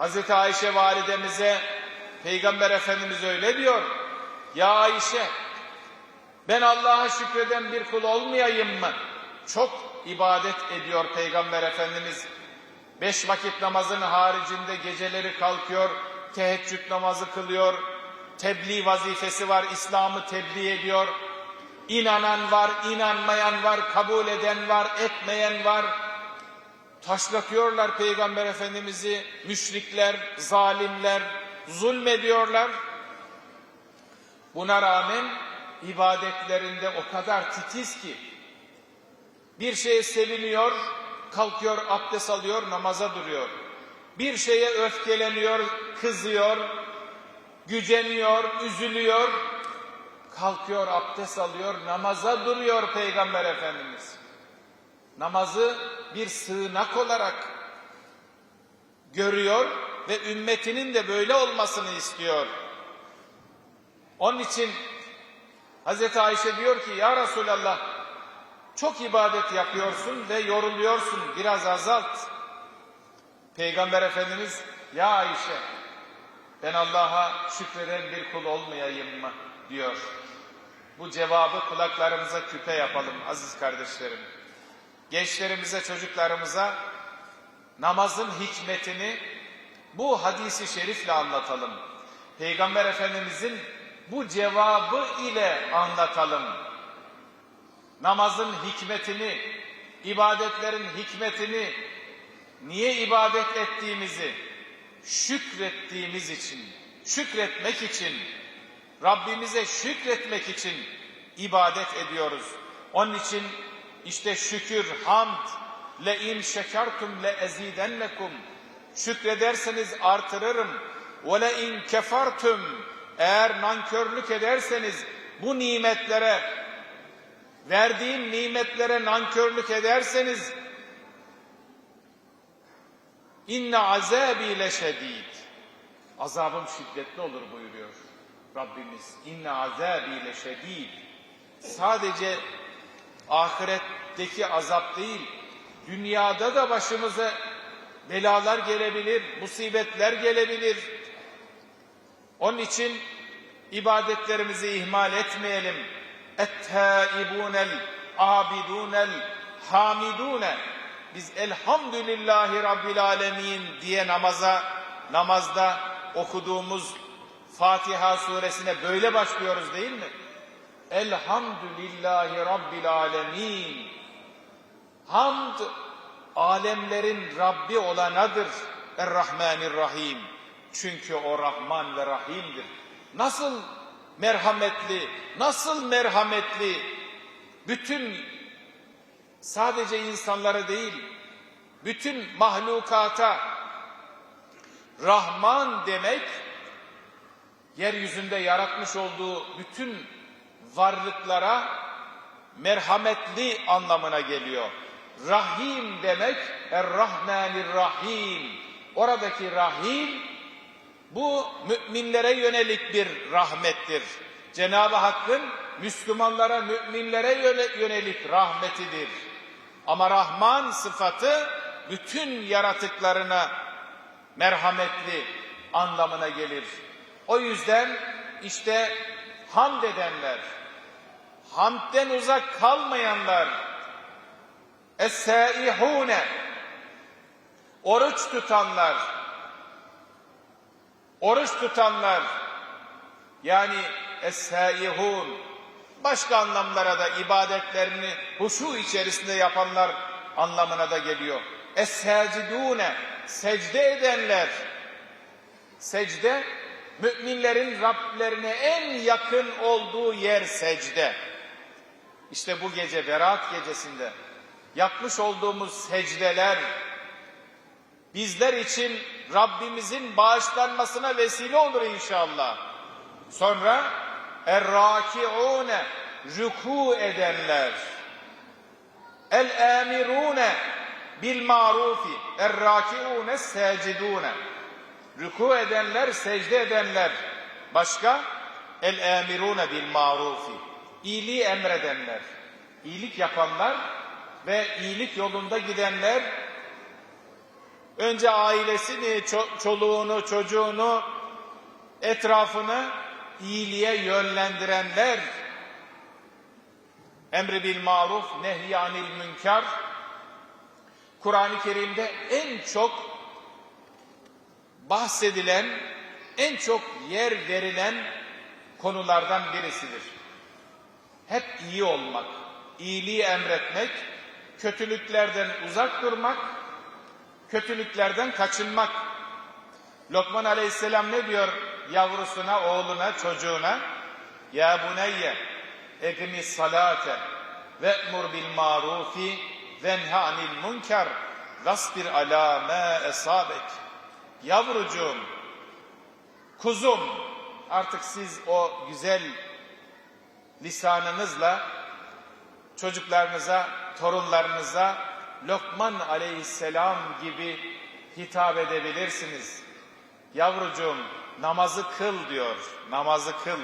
Hazreti Ayşe validemize Peygamber Efendimiz öyle diyor. Ya Ayşe ben Allah'a şükreden bir kul olmayayım mı? Çok ibadet ediyor Peygamber Efendimiz. Beş vakit namazın haricinde geceleri kalkıyor, teheccüd namazı kılıyor, tebliğ vazifesi var, İslam'ı tebliğ ediyor. İnanan var, inanmayan var, kabul eden var, etmeyen var. Taşlatıyorlar Peygamber Efendimiz'i, müşrikler, zalimler, zulmediyorlar. Buna rağmen ibadetlerinde o kadar titiz ki bir şeye seviniyor, kalkıyor, abdest alıyor, namaza duruyor. Bir şeye öfkeleniyor, kızıyor, güceniyor, üzülüyor, kalkıyor, abdest alıyor, namaza duruyor Peygamber Efendimiz. Namazı bir sığınak olarak görüyor ve ümmetinin de böyle olmasını istiyor. Onun için Hazreti Ayşe diyor ki ya Resulallah çok ibadet yapıyorsun ve yoruluyorsun biraz azalt. Peygamber Efendimiz ya Ayşe ben Allah'a şükreden bir kul olmayayım mı diyor. Bu cevabı kulaklarımıza küpe yapalım aziz kardeşlerim. Gençlerimize, çocuklarımıza namazın hikmetini bu hadisi şerifle anlatalım. Peygamber Efendimizin bu cevabı ile anlatalım. Namazın hikmetini, ibadetlerin hikmetini, niye ibadet ettiğimizi, şükrettiğimiz için, şükretmek için, Rabbimize şükretmek için ibadet ediyoruz. Onun için işte şükür, hamd, le in şekertum le ezidennekum. Şükrederseniz artırırım. Ve le in kefertum. Eğer nankörlük ederseniz bu nimetlere verdiğim nimetlere nankörlük ederseniz inne azabi leşedid azabım şiddetli olur buyuruyor Rabbimiz. İnne azabi leşedid sadece ahiretteki azap değil dünyada da başımıza belalar gelebilir musibetler gelebilir onun için ibadetlerimizi ihmal etmeyelim. Ettâibûnel, âbidûnel, hamidûne. Biz elhamdülillahi rabbil alemin diye namaza, namazda okuduğumuz Fatiha suresine böyle başlıyoruz değil mi? Elhamdülillahi rabbil alemin. Hamd alemlerin Rabbi olanadır. Er-Rahmanir-Rahim. Çünkü o Rahman ve Rahim'dir. Nasıl merhametli, nasıl merhametli bütün sadece insanları değil, bütün mahlukata Rahman demek yeryüzünde yaratmış olduğu bütün varlıklara merhametli anlamına geliyor. Rahim demek Er-Rahmanir-Rahim. Oradaki Rahim bu müminlere yönelik bir rahmettir. Cenab-ı Hakk'ın Müslümanlara, müminlere yönelik rahmetidir. Ama Rahman sıfatı bütün yaratıklarına merhametli anlamına gelir. O yüzden işte hamd edenler, hamdden uzak kalmayanlar, es-saihune, oruç tutanlar, oruç tutanlar. Yani es-saihun. Başka anlamlara da ibadetlerini huşu içerisinde yapanlar anlamına da geliyor. Es-sacidune. Secde edenler. Secde müminlerin Rablerine en yakın olduğu yer secde. İşte bu gece Berat gecesinde yapmış olduğumuz secdeler bizler için Rabbimizin bağışlanmasına vesile olur inşallah. Sonra er-rakiune rükû edenler el-amirune bil marufi er-rakiune sacidune rükû edenler, secde edenler. Başka? El-amirune bil marufi iyiliği emredenler, iyilik yapanlar ve iyilik yolunda gidenler Önce ailesini, ço- çoluğunu, çocuğunu, etrafını iyiliğe yönlendirenler. Emri bil maruf, nehy anil münker. Kur'an-ı Kerim'de en çok bahsedilen, en çok yer verilen konulardan birisidir. Hep iyi olmak, iyiliği emretmek, kötülüklerden uzak durmak, kötülüklerden kaçınmak. Lokman Aleyhisselam ne diyor yavrusuna, oğluna, çocuğuna? Ya buneyye, egmi salate, ve'mur bil marufi, venha anil munker, vasbir ala ma esabek. Yavrucuğum, kuzum, artık siz o güzel lisanınızla çocuklarınıza, torunlarınıza Lokman aleyhisselam gibi hitap edebilirsiniz. Yavrucuğum namazı kıl diyor, namazı kıl.